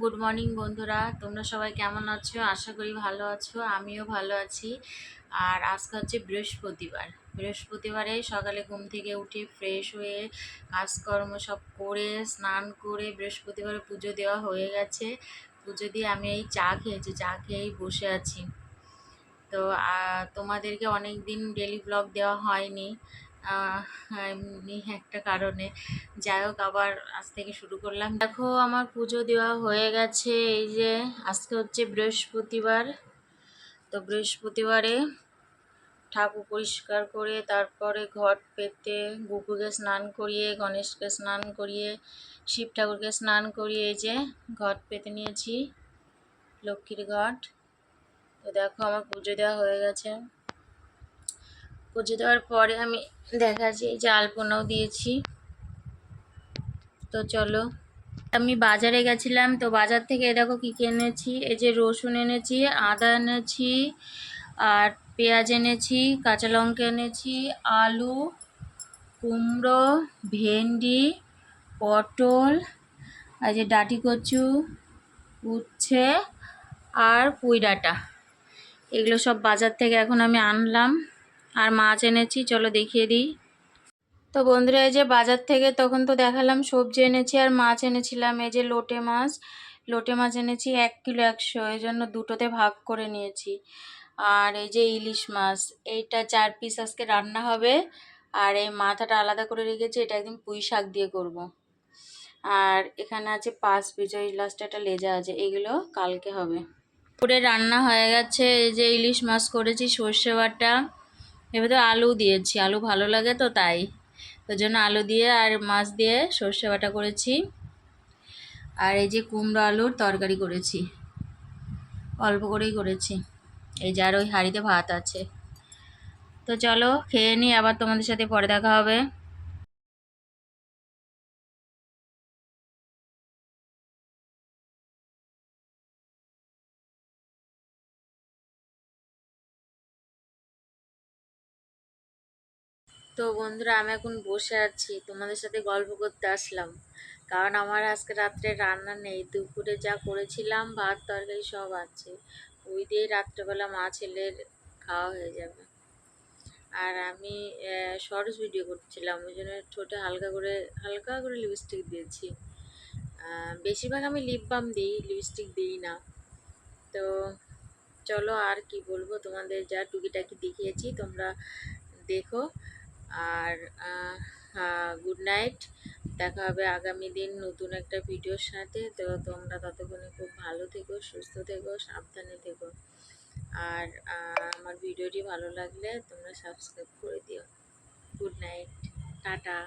Good morning বন্ধুরা। তোমরা সবাই কেমন আছো? আশা করি ভালো আছো, আমিও ভালো আছি। আর আজকে হচ্ছে বৃহস্পতিবার। বৃহস্পতিবারে সকালে ঘুম থেকে উঠে ফ্রেশ হয়ে কাজকর্ম সব করে, স্নান করে বৃহস্পতিবারে পুজো দেওয়া হয়ে গেছে। পুজো দিয়ে আমি এই চা খেয়েছি, চা খেয়েই বসে আছি। তো তোমাদেরকে অনেক দিন ডেলি ব্লগ দেওয়া হয়নি। এমনি একটা কারণে। যাই হোক, আবার আজ থেকে শুরু করলাম। দেখো, আমার পুজো দেওয়া হয়ে গেছে। এই যে, আজকে হচ্ছে বৃহস্পতিবার। তো বৃহস্পতিবারে ঠাকুর পরিষ্কার করে, তারপরে ঘট পেতে, গুপুকে স্নান করিয়ে, গণেশকে স্নান করিয়ে, শিব ঠাকুরকে স্নান করিয়ে এই যে ঘট পেতে নিয়েছি, লক্ষ্মীর ঘট। তো দেখো, আমার পুজো দেওয়া হয়ে গেছে। পুজো দেওয়ার পরে আমি দেখাচ্ছি এই যে আলপনাও দিয়েছি। তো চলো। আমি বাজারে গেছিলাম, তো বাজার থেকে দেখো কী কী এনেছি? এই যে রসুন এনেছি, আদা এনেছি, আর পেঁয়াজ এনেছি, কাঁচা লঙ্কা এনেছি, আলু, কুমড়ো, ভেন্ডি, পটল আর যে ডাঁটি কচু, উচ্ছে, আর পুঁই ডাঁটা। এগুলো সব বাজার থেকে এখন আমি আনলাম। আর মাছ এনেছি, চলো দেখিয়ে দিই। তো বন্ধুরা, এই যে বাজার থেকে তখন তো দেখালাম, সবজি এনেছি আর মাছ এনেছিলাম, এই যে লোটে মাছ। লোটে মাছ এনেছি এক কিলো একশো, এই জন্য দুটোতে ভাগ করে নিয়েছি। আর এই যে ইলিশ মাছ, এইটা চার পিস আজকে রান্না হবে। আর এই মাথাটা আলাদা করে রেখেছি, এটা একদিন পুঁই শাক দিয়ে করব। আর এখানে আছে পাঁচ পিস, ওই লাস্টে একটা লেজা আছে, এগুলো কালকে হবে। করে রান্না হয়ে গেছে, এই যে ইলিশ মাছ করেছি, সর্ষে বাটা। এবার তো আলু দিয়েছি, আলু ভালো লাগে তো তাই। ওই জন্য আলু দিয়ে আর মাছ দিয়ে সর্ষে বাটা করেছি। আর এই যে কুমড়ো আলুর তরকারি করেছি, অল্প করেই করেছি। এই যে আর ওই হাঁড়িতে ভাত আছে। তো চলো খেয়ে নিই, আবার তোমাদের সাথে পরে দেখা হবে। তো বন্ধুরা, আমি এখন বসে আছি। তোমাদের সাথে গল্প করতে আসলাম। কারণ আমার আজকে রাত্রে রান্না নেই। দুপুরে যা করেছিলাম, ভাত, তরকারি সব আছে। ওই দিয়ে রাত্রেবেলা মা ছেলের খাওয়া হয়ে যাবে। আর আমি শর্টস ভিডিও করছিলাম। ওই জন্য ঠোঁটে হালকা করে হালকা করে লিপস্টিক দিয়েছি। বেশিরভাগ আমি লিপ বাম দিই লিপস্টিক দিই না। তো চলো আর কি বলব? তোমাদের যা টুকিটাকি দেখিয়েছি, তোমরা দেখো। আর গুড নাইট দেখা হবে আগামী দিন নতুন একটা ভিডিওর সাথে। তো তোমরা ততক্ষণে খুব ভালো থেকো, সুস্থ থেকো, সাবধানে থেকো। আর আমার ভিডিওটি ভালো লাগলে তোমরা সাবস্ক্রাইব করে দিও। Good night tata.